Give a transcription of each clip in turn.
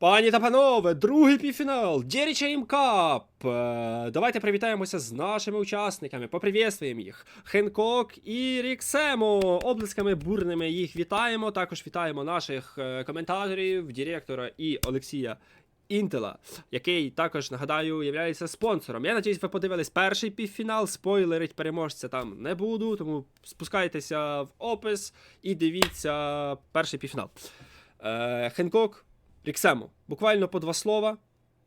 Пані та панове, другий півфінал Дєріча Імкап. Е, Давайте привітаємося з нашими учасниками, поприветствуємо їх. Хенкок і Ріксемо. Облисками бурними їх вітаємо. Також вітаємо наших е, коментаторів, директора і Олексія Інтела, який також нагадаю є спонсором. Я надіюсь, ви подивились перший півфінал. Спойлерить переможця там не буду, тому спускайтеся в опис і дивіться перший півфінал. Е, Хенкок, Ріксемо, буквально по два слова.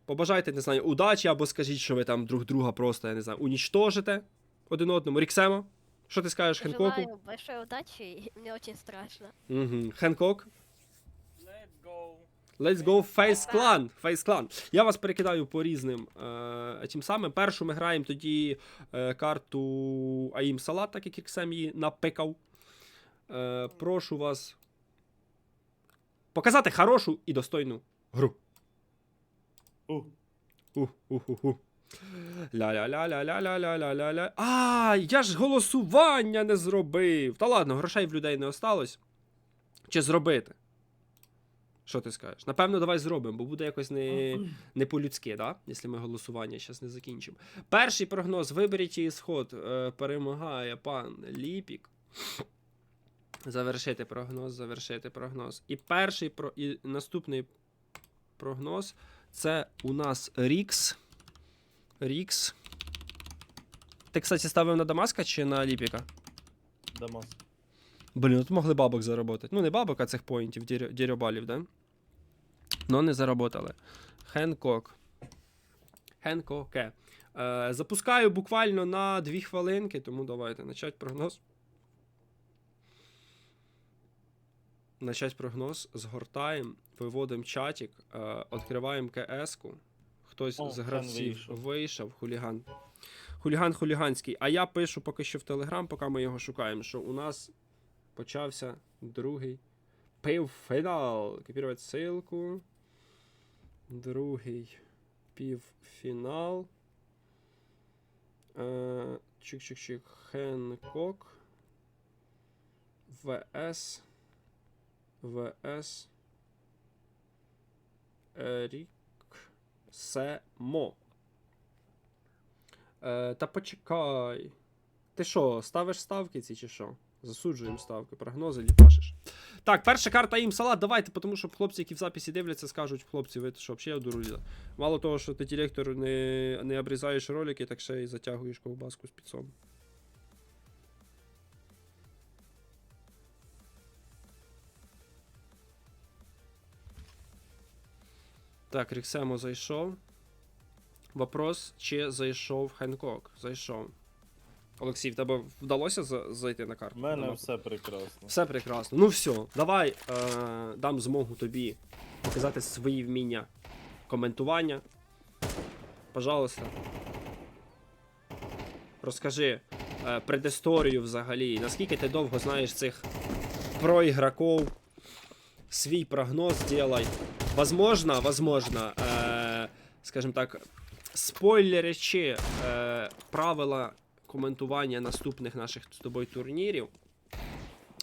Побажайте, не знаю, удачі, або скажіть, що ви там друг друга просто, я не знаю, унічтожите один одному. Ріксемо, що ти скажеш Хенкоку? Желаю большой удачи, и мне очень страшно. Угу. Хенкок. Let's go. Let's go Face Clan. Face Clan. Я вас перекидаю по різним. Е, тим самим. Першу ми граємо тоді е, карту Аїм Салат, так як Ріксем її напекав. Е, прошу вас показати хорошу і достойну гру. У. У-ху-ху-ху. Ля-ля-ля-ля-ля-ля-ля-ля-ля. А, я ж голосування не зробив. Та ладно, грошей в людей не осталось. Чи зробити? Що ти скажеш? Напевно, давай зробимо, бо буде якось не, не по-людськи, да? якщо ми голосування зараз не закінчимо. Перший прогноз: виберіть ісход. Е, перемагає пан Ліпік. Завершити прогноз, завершити прогноз. І перший про... і наступний прогноз це у нас Рікс. Рікс. Ти, кстати, ставив на Дамаска чи на Ліпіка? Дамас. Блін, тут могли бабок заработати. Ну, не бабок, а цих поінтів, дірюбалів, да? Но не заработали. Хенкок. Хенкоке. Е, запускаю буквально на 2 хвилинки, тому давайте начать прогноз. Начать прогноз, згортаємо, виводимо чатик, е, відкриваємо КС-ку. Хтось О, з гравців вийшов. вийшов, хуліган. Хуліган хуліганський. А я пишу поки що в Телеграм, поки ми його шукаємо, що у нас почався другий півфінал. Копірувати ссылку. Другий півфінал. Е, Чик-чик-чик. Хенкок. ВС. ВС. Ерік. Семо. Е, та почекай. Ти що, ставиш ставки ці чи що? Засуджуємо ставки, прогнози ліпашиш. Так, перша карта їм салат, давайте, тому що хлопці, які в записі дивляться, скажуть, хлопці, ви що, взагалі одурили. Мало того, що ти директор не, не обрізаєш ролики, так ще й затягуєш ковбаску з піцом. Так, Ріксемо зайшов. Вопрос, чи зайшов Хенкок? Зайшов. Олексій, в тебе вдалося зайти на карту? У мене Нема? все прекрасно. Все прекрасно. Ну все, давай е, дам змогу тобі показати свої вміння коментування. Пожалуйста. Розкажи е, предісторію взагалі. Наскільки ти довго знаєш цих проігроків? Свій прогноз делай. Возможно, возможно, е, скажімо так, спойлерячи е, правила коментування наступних наших з тобою турнірів.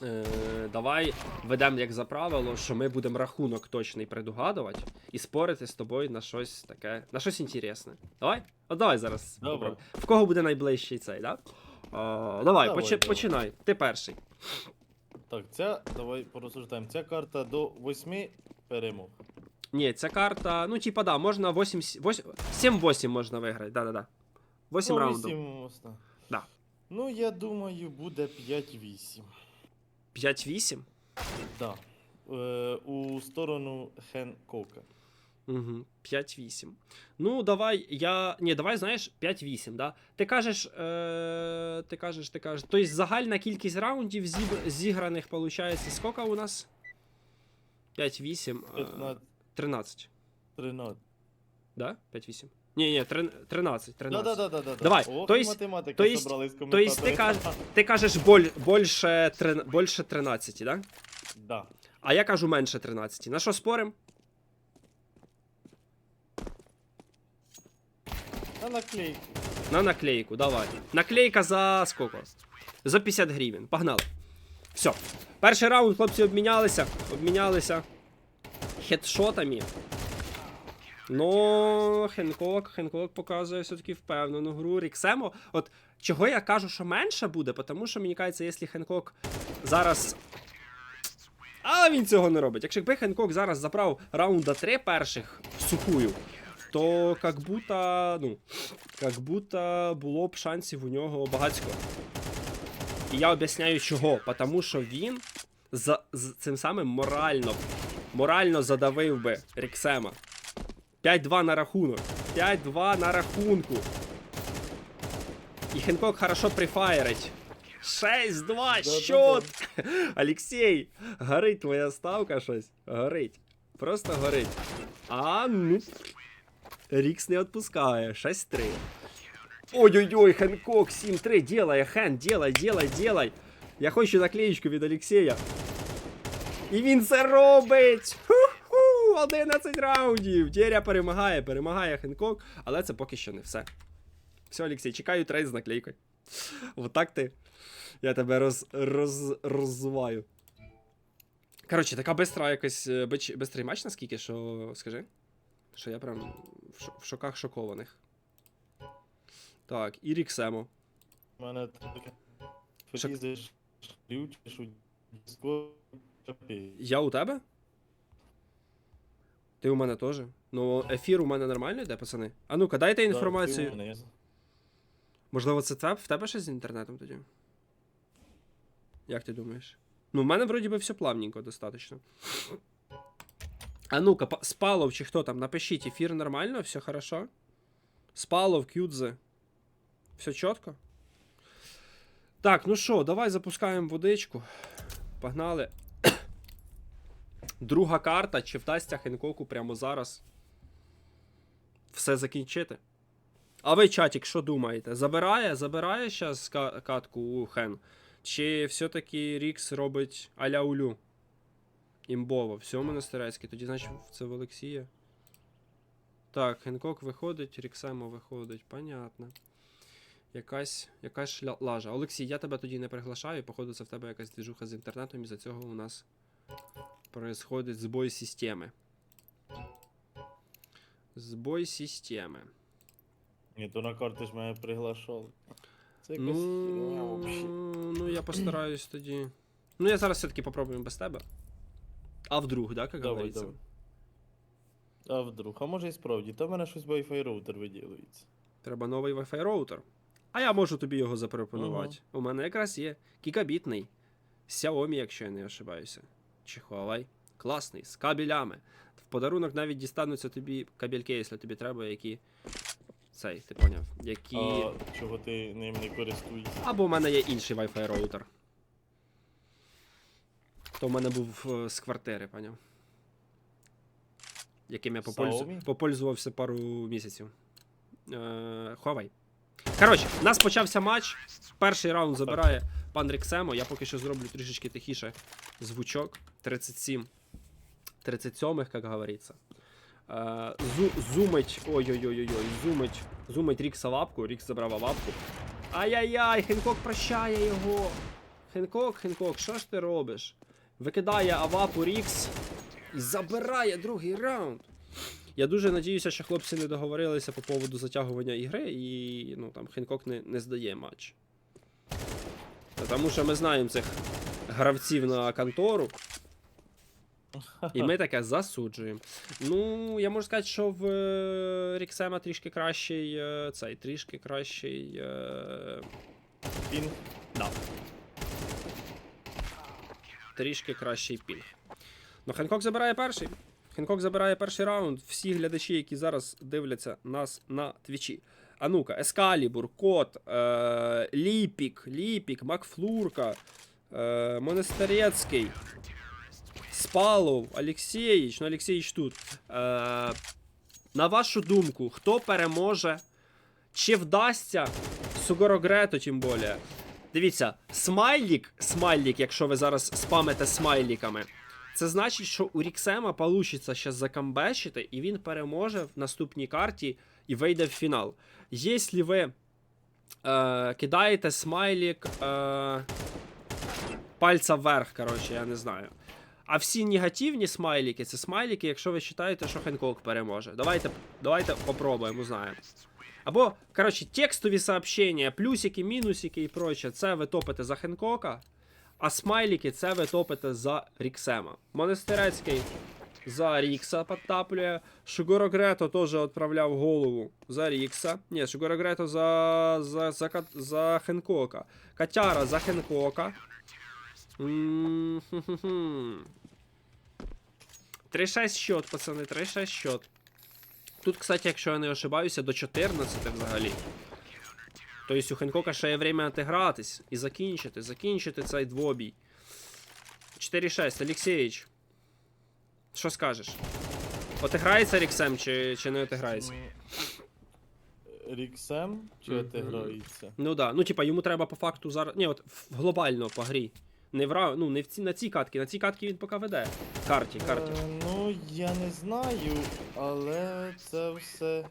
Е, давай ведемо як за правило, що ми будемо рахунок точний предугадувати і спорити з тобою на щось таке, на щось інтересне. Давай? От давай зараз. Попробуй. В кого буде найближчий цей, да? Е, давай, Давай, почи- давай. починай. Ти перший. Так, ця, давай порозсуждаємо. Ця карта до 8 перемог. Ні, ця карта, ну, типа, да, можна 8, 7-8 можна виграти, да-да-да. 8 ну, раундів. 8 можна. Да. Ну, я думаю, буде 5-8. 5-8? Да. Е, у сторону Хенкока. Угу, 5-8. Ну, давай, я. Ні, давай, знаєш, 5-8, да? Ти кажеш, е... ти кажеш, ти кажеш. Тобто загальна кількість раундів зіб... зіграних, виходить, скільки у нас? 5-8. е, 13. 13. Да? 5-8. Ні, ні, 13. 13. Да, да, да, да, да. Давай, Ох, то есть- математика то есть- собрались То есть ти, каж... ти кажеш боль... більше, трин... більше 13, да? Да. А я кажу менше 13. На що спорим? На наклейку. На наклейку, давай. Наклейка за сколько? За 50 гривень. Погнали. Все. Перший раунд хлопці обмінялися. Обмінялися хедшотами. Ну, Хенкок, Хенкок показує все-таки впевнену гру. Ріксемо. От чого я кажу, що менше буде, тому що мені кажеться, якщо Хенкок зараз. Але він цього не робить. Якщо якби Хенкок зараз забрав раунда 3 перших сухую, то как будто, ну, как будто було б шансів у нього багатько. І я об'ясняю чого. Тому що він за, з цим самим морально, морально задавив би Ріксема. 5-2 на рахунок. 5-2 на рахунку. І Хенкок хорошо прифайрить. 6-2, Да-да-да. щот! Олексій, горить твоя ставка щось. Горить. Просто горить. А ну. Рікс не відпускає. 6-3. Ой-ой-ой, Хенкок 7-3. Делай, Хен, делай, делай, делай. Я хочу наклеєчку від Олексія. І він це робить! Ху-ху! 11 раундів! Дєря перемагає, перемагає Хенкок, але це поки що не все. Все, Олексій, чекаю трейд з наклейкою. Отак ти. Я тебе роз, роз, роззуваю. Коротше, така бистра якось е, бистрий матч, наскільки, що скажи. Що я прям в, шоках шокованих. Так, і Ріксемо. У мене таке. Диско. Я у тебе? Ти у мене теж. Ну, ефір у мене нормально йде, пацани. А ну-ка, дайте інформацію. Можливо, це те- в тебе щось з інтернетом тоді? Як ти думаєш? Ну, в мене вроді би все плавненько достатньо. А ну-ка, па- Спалов чи хто там, напишіть, ефір нормально, все хорошо? Спалов, Кюдзе. Все чітко? Так, ну що, давай запускаємо водичку. Погнали. Друга карта, чи вдасться Хенкоку прямо зараз все закінчити? А ви, чатік, що думаєте? Забирає? Забирає зараз катку у Хен? Чи все-таки Рікс робить аля улю? Імбово, все монастирецьке, тоді значить це в Олексія. Так, Хенкок виходить, Ріксемо виходить, понятно. Якась, якась шля... лажа. Олексій, я тебе тоді не приглашаю, походу це в тебе якась двіжуха з інтернетом, і за цього у нас происходить збой системи. Збой системи. Ні, то на карти ж мене приглашали. Це якась Ну, херня ну, я постараюсь тоді. Ну, я зараз все-таки попробую без тебе. А вдруг, да, як Давай, говориться? давай. А вдруг? А може і справді, та в мене щось Wi-Fi роутер виділується. Треба новий Wi-Fi роутер. А я можу тобі його запропонувати. У мене якраз є кікабітний. Xiaomi, якщо я не ошибаюся. Чи Huawei. Класний, з кабелями. В подарунок навіть дістануться тобі кабельки, якщо тобі треба, які. Цей, ти поняв. Які. А чого ти ним не користуєшся? Або в мене є інший Wi-Fi роутер. То в мене був е, з квартири, поняв. Яким я попользу... Попользувався пару місяців. Е, Huawei. Коротше, у нас почався матч. Перший раунд забирає пан Ріксемо. Я поки що зроблю трішечки тихіше звучок. 37. 37, як говориться. Е, зу, зумить. Ой-ой-ой-ой, зумить. Зумить Рікса лапку. Рікс забрав лапку. Ай-яй-яй, Хенкок прощає його. Хенкок, Хенкок, що ж ти робиш? Викидає Авапу Рікс і забирає другий раунд. Я дуже надіюся, що хлопці не договорилися по поводу затягування ігри, і ну, там Хенкок не, не здає матч. Тому що ми знаємо цих гравців на контору. І ми таке засуджуємо. Ну, я можу сказати, що в е, Ріксема трішки кращий е, цей, трішки кращий. Е, Пінг. да. Трішки кращий пінг. Ну, Хенкок забирає перший. Хенкок забирає перший раунд. Всі глядачі, які зараз дивляться нас на твічі. А ну-ка, Ескалібур, Кот, е, Ліпік, Ліпік, Макфлурка, е, Монастирецький, Спалов, Алексєїч, ну Алексєїч тут. Е, на вашу думку, хто переможе? Чи вдасться Сугорогрето, тим більше? Дивіться, смайлік, смайлік, якщо ви зараз спамите смайліками, це значить, що у Ріксема вийде ще закамбечити, і він переможе в наступній карті і вийде в фінал. Якщо ви е, кидаєте смайлік е, пальця вверх, коротше, я не знаю. А всі негативні смайлики це смайлики, якщо ви вважаєте, що Хенкок переможе. Давайте, давайте попробуємо, узнаємо. Або, коротше, текстові сообщення, плюсики, мінусики і проче, це ви топите за Хенкока, а смайлики це ви топите за Ріксема. Монастирецький за Рікса підтаплює. Шугоро Грето теж відправляв голову за Рікса. Ні, Шугоро Грето за, за, за, Кат- за Хенкока. Катяра за Хенкока. М, хм-хм-хм. 3-6 счет, пацани, 3-6 счет. Тут, кстати, якщо я не ошибаюся, до 14 взагалі. Тобто у Хенкока ще є время отигратись і закінчити, закінчити цей двобій. 4-6, Олексійович. Що скажеш? Отиграється Ріксем чи, чи не отиграється? Ріксем чи отиграється? Ну да. Ну, типа, йому треба по факту зараз. Ні, от в- глобально по грі. Не в ра... ну, не в ці... на цій катки. На цій катки він поки веде. Карті, карті. Е, ну, я не знаю, але це все.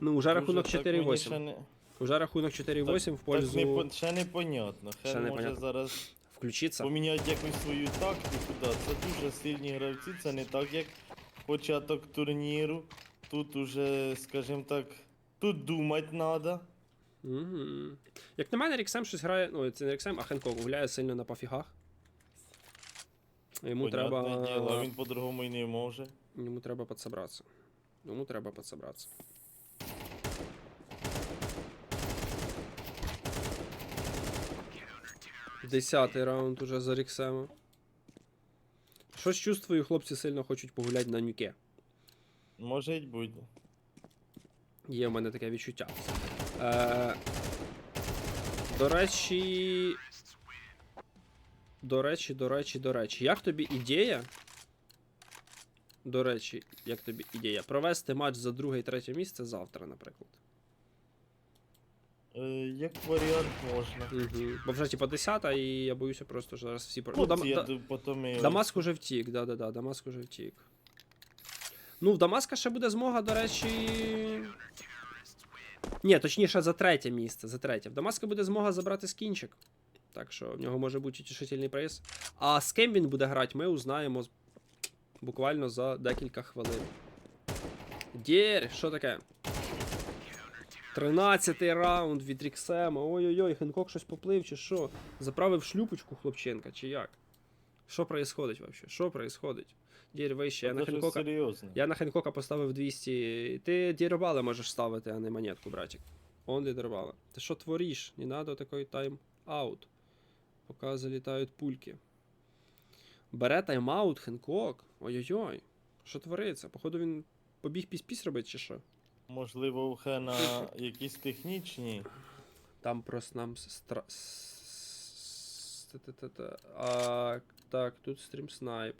Ну, уже рахунок дуже так мені 4-8. ще не- Уже рахунок 4-8 в Так пользу не, пон- ще непонятно. Ще Хен може непонятно. зараз включиться. поміняти якусь свою тактику. Да. Це дуже сильні гравці, це не так, як початок турніру. Тут уже, скажімо так, тут думати треба. Угу. Як на мене, Ріксем щось грає. Ну, це не Ріксем, а Хенкок гуляє сильно на пофігах. Йому треба. Діло, він по-другому і не може. Йому треба підсобратися. Йому треба підсобратися. Десятий раунд уже за Ріксема. Щось чувствую, хлопці сильно хочуть погуляти на нюке. Може й бути. Є в мене таке відчуття. Е, до речі. До речі, до речі, до речі. Як тобі ідея? До речі, як тобі ідея? Провести матч за друге і третє місце завтра, наприклад. Е, як варіант можна. Угу. Бо вже типа 10 і я боюся просто що зараз всі про. Ну, Дам- я ду- потім і Дамаск уже втік, да-да-да, Дамаск уже втік. Ну, в Дамаска ще буде змога, до речі. Ні, точніше, за третє місце. За третє. В Дамаска буде змога забрати скінчик. Так що в нього може бути тішительний приз. А з ким він буде грати, ми узнаємо буквально за декілька хвилин. Дєр, що таке? 13-й раунд від Ріксема. Ой-ой-ой, Хенкок щось поплив, чи що? Заправив шлюпочку хлопченка, чи як? Що происходить вообще? Що происходить? Дір вище. Я на, Хенкока, я на Хенкока поставив 200. Ти дірбали можеш ставити, а не монетку, братик. Он дірбали. Ти що твориш? Не надо такой тайм-аут. Поки залітають пульки. Бере тайм-аут Хенкок. Ой-ой-ой. Що твориться? Походу він побіг піс-піс робить чи що? Можливо, у Хена якісь технічні. Там просто нам стра... А, так, тут стрім снайп.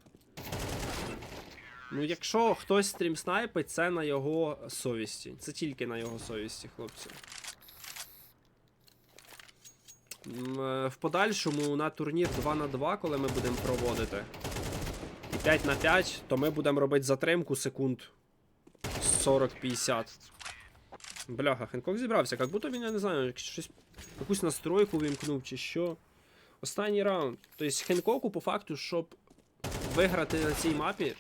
Ну, якщо хтось стрім снайпить, це на його совісті. Це тільки на його совісті, хлопці. Е, В подальшому на турнір 2 на 2, коли ми будемо проводити. І 5 на 5, то ми будемо робити затримку секунд 40-50. Бляха, Хенкок зібрався, як будто він, я не знаю, щось, якусь настройку вимкнув чи що. Останній раунд. Тобто Хенкоку, по факту, щоб виграти на цій мапі,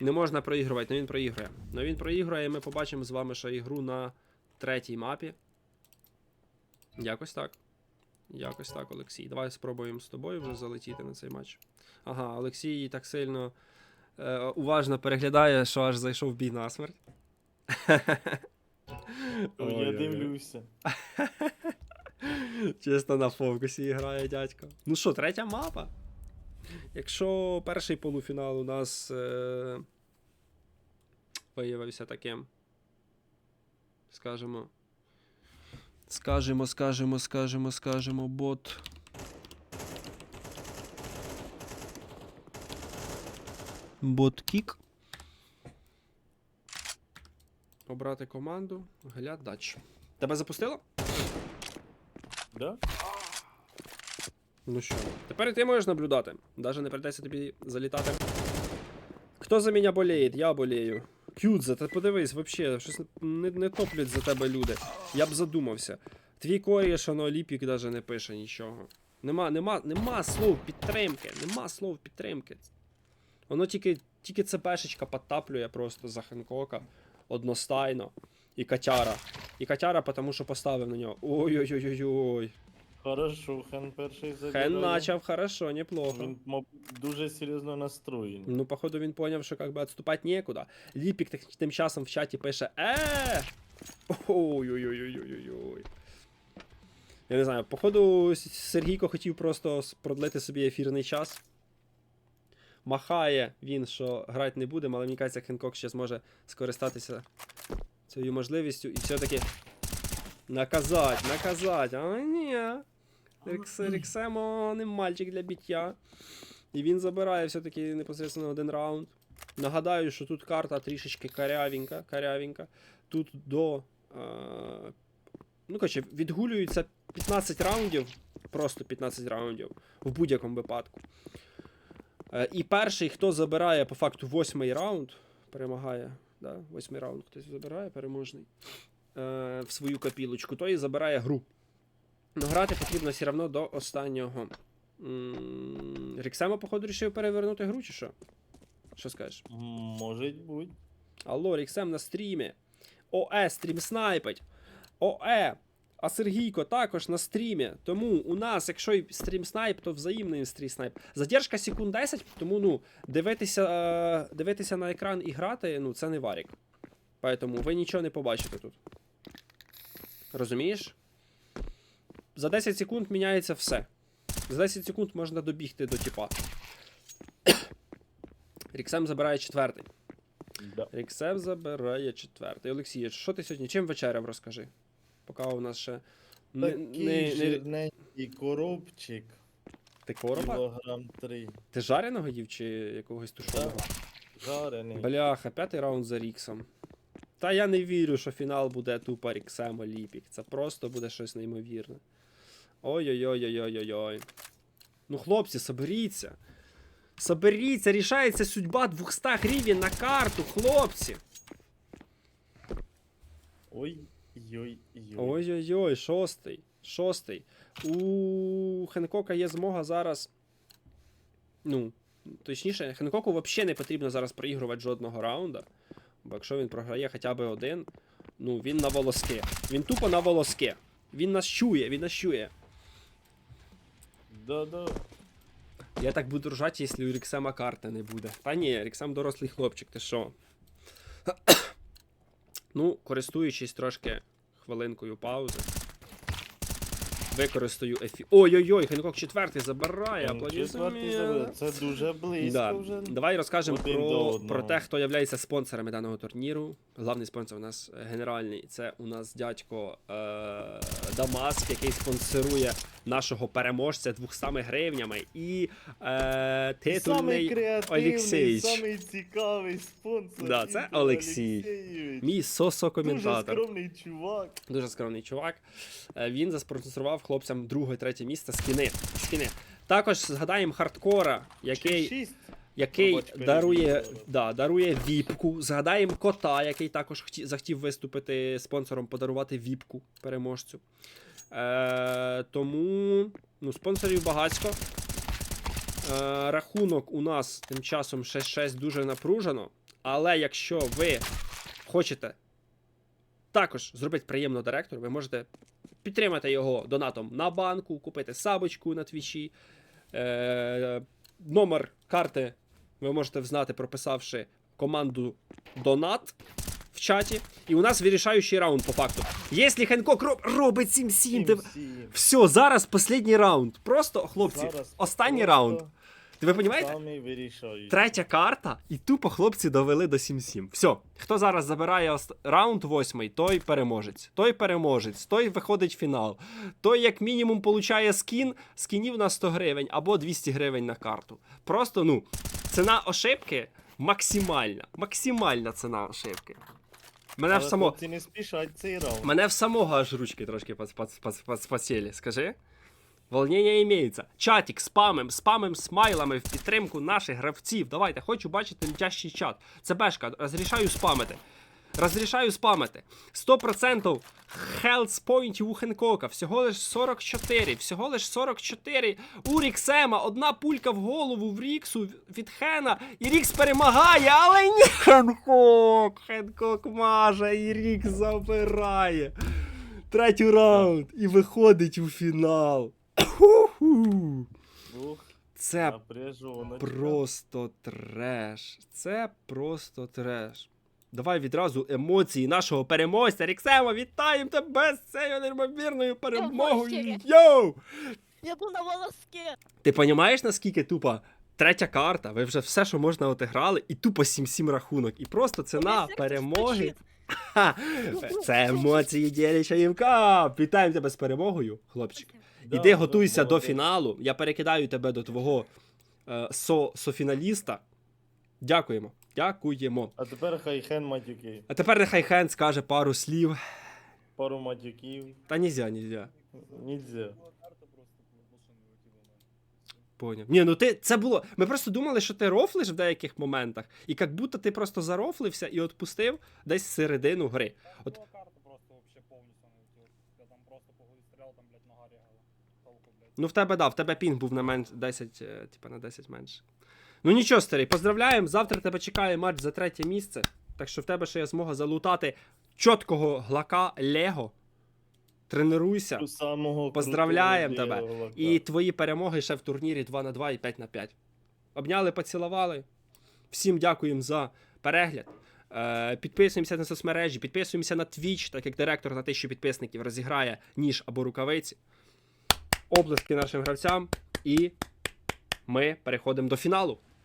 не можна проігрувати, але він проіграє. Но він проіграє, і ми побачимо з вами ще ігру на третій мапі. Якось так. Якось так, Олексій. Давай спробуємо з тобою вже залетіти на цей матч. Ага, Олексій так сильно е, уважно переглядає, що аж зайшов бій насмерть. О, я дивлюся. Чисто на фокусі грає дядько. Ну що, третя мапа. Якщо перший полуфінал у нас е- виявився таким. Скажемо. Скажемо, скажемо, скажемо, скажемо, бот. Бот-кік. Обрати команду. Глядач. Тебе запустило? Да? Ну що, тепер і ти можеш наблюдати. Даже не прийдеться тобі залітати. Хто за мене боліє? Я болею. Кюдзе, та подивись, вообще, щось не, не топлять за тебе люди. Я б задумався. Твій коріш, оно ліпік даже не пише нічого. Нема, нема, нема слов підтримки, нема слов підтримки. Воно тільки, тільки ЦПшечка підтаплює просто за Хенкока одностайно. І Катяра. І Катяра, тому що поставив на нього. Ой-ой-ой-ой-ой. Хорошо, Хен перший забирає. Хен начав хорошо, неплохо. Він, дуже серйозно настроєний. Ну, походу, він поняв, що как би відступати нікуди. Ліпік тим- тим часом в чаті пише Е. Ой-ой-ой-ой-ой-ой. Я не знаю, походу, С- Сергійко хотів просто с- продлити собі ефірний час. Махає він, що грати не буде, але мені кажеться, Хенкок ще зможе скористатися цією можливістю і все-таки наказать, наказать. А ні. Рікс, Ріксемо не мальчик для биття. І він забирає все-таки непосередньо один раунд. Нагадаю, що тут карта трішечки карявенька, карявенька. Тут до. Е, ну, коротше, відгулюється 15 раундів. Просто 15 раундів в будь-якому випадку. Е, і перший, хто забирає по факту восьмий раунд, перемагає. Да? Восьмий раунд хтось забирає, переможний. Е, в свою копілочку, той і забирає гру. Ну, грати потрібно все одно до останнього. Ріксема, походу, рішив перевернути гру, чи що? Що скажеш? Може бути. Алло, Ріксем на стрімі. ОЕ стрім снайпить. ОЕ. А Сергійко також на стрімі. Тому у нас, якщо і стрім снайп, то взаємний стрім снайп. Задержка секунд 10, тому ну, дивитися, е, дивитися на екран і грати, ну, це не варік. Поэтому ви нічого не побачите тут. Розумієш? За 10 секунд міняється все. За 10 секунд можна добігти до тіпа. Ріксем забирає четвертий. Да. Ріксем забирає четвертий. Олексій, що ти сьогодні? Чим вечеряв, розкажи? Поки у нас ще. Такий не, не... жирненький коробчик. Ти короба? Кілограм три. Ти жареного їв чи якогось тушеного? Жарений. Бляха, п'ятий раунд за Ріксом. Та я не вірю, що фінал буде тупо Ріксем Ліпік. Це просто буде щось неймовірне. Ой-ой-ой-ой-ой-ой. Ну, хлопці, соберіться. Соберіться, рішається судьба 200 гривень на карту, хлопці. Ой, йой, йой. Ой-ой-ой, шостий. Шостий. У Хенкока є змога зараз. Ну, точніше, Хенкоку взагалі не потрібно зараз проігрувати жодного раунда. Бо якщо він програє хоча б один, ну він на волоски. Він тупо на волоски. Він нас чує, він нас чує. Да-да. Я так буду ржати, якщо у Ріксема карти не буде. Та ні, Ріксем дорослий хлопчик, ти що? ну, користуючись трошки хвилинкою паузи. Використаю ефі. Ой-ой-ой, Хенкок четвертий забирає, аплодисменти. Це дуже близько Да. вже. Давай розкажемо один про, про те, хто є спонсорами даного турніру. Главний спонсор у нас е, генеральний. Це у нас дядько е, Дамаск, який спонсорує нашого переможця 200 гривнями. І е, Самий титульний креативний, Олексійович. самий цікавий спонсор. Да, це Олексій. Мій Дуже сосо-коментатор. скромний чувак. Дуже скромний чувак. Е, Він заспонсорував хлопцям друге, третє місце скіни. скіни. Також згадаємо хардкора, який. Який дарує, да, дарує віпку. Згадаємо кота, який також хті, захотів виступити спонсором, подарувати віпку переможцю. Е, тому ну, спонсорів багатько. Е, рахунок у нас тим часом 6-6 дуже напружено. Але якщо ви хочете також зробити приємно директору, ви можете підтримати його донатом на банку, купити сабочку на твічі. Е, номер карти ви можете взнати, прописавши команду Донат в чаті. І у нас вирішаючий раунд по факту. Якщо Хенкок роб, робить 7-7, див... Всі. все, зараз останній раунд. Просто, хлопці, Зараз останній просто раунд. Ви розумієте? Самі. Третя карта, і тупо хлопці довели до 7-7. Все, хто зараз забирає ост... раунд восьмий, той переможець. Той переможець, той виходить в фінал. Той, як мінімум, получає скін, скінів на 100 гривень або 200 гривень на карту. Просто, ну, ціна ошибки максимальна. Максимальна ціна ошибки. Мене в само... хлопці не спішать цей раунд. Мене в самого аж ручки трошки пос- посіли, скажи. Волнення імеється. Чатик, спамим, спамим смайлами в підтримку наших гравців. Давайте, хочу бачити летящий чат. Це бешка, розрішаю спамити. Розрішаю спамити. 100% health поінтів у Хенкока. Всього лиш 44. Всього лиш 44. У Ріксема. Одна пулька в голову в Ріксу від Хена. І Рікс перемагає, але ні. Хенкок. Хенкок маже, і Рікс забирає. Третій раунд. І виходить у фінал. Ух, Це. Просто треш. Це просто треш. Давай відразу емоції нашого переможця. Ріксемо, вітаємо тебе з цією неймовірною перемогою. Йоу! Я був на волоски. Ти розумієш, наскільки тупа? Третя карта, ви вже все, що можна отиграли, і тупо 7-7 рахунок. І просто ціна перемоги. Це емоції діляча імка. Вітаємо тебе з перемогою, хлопчик. Іди готуйся до фіналу. Я перекидаю тебе до твого е, со, софіналіста. Дякуємо. Дякуємо. А тепер хай хен матюки. А тепер нехай Хен скаже пару слів. Пару матюків. Та нельзя, нельзя. Нельзя. Поняв. Ні, ну ти це було. Ми просто думали, що ти рофлиш в деяких моментах, і як будто ти просто зарофлився і відпустив десь середину гри. От- От... карта просто вообще повністю не летів. Я там просто погоди стріляв, там, блядь, нога рягала. Толку, блядь. Ну, в тебе да, в тебе пінг був на менш 10, е, типа на 10 менше. Ну нічого, старий, поздравляємо. Завтра тебе чекає матч за третє місце. Так що в тебе ще є змога залутати чіткого глака Лего. Тренуйся. Поздравляємо тебе. лівого І твої перемоги ще в турнірі 2 на 2 і 5 на 5. Обняли, поцілували. Всім дякуємо за перегляд. Е, підписуємося на соцмережі, підписуємося на Twitch, так як директор на 1000 підписників розіграє ніж або рукавиці. Облески нашим гравцям. І ми переходимо до фіналу.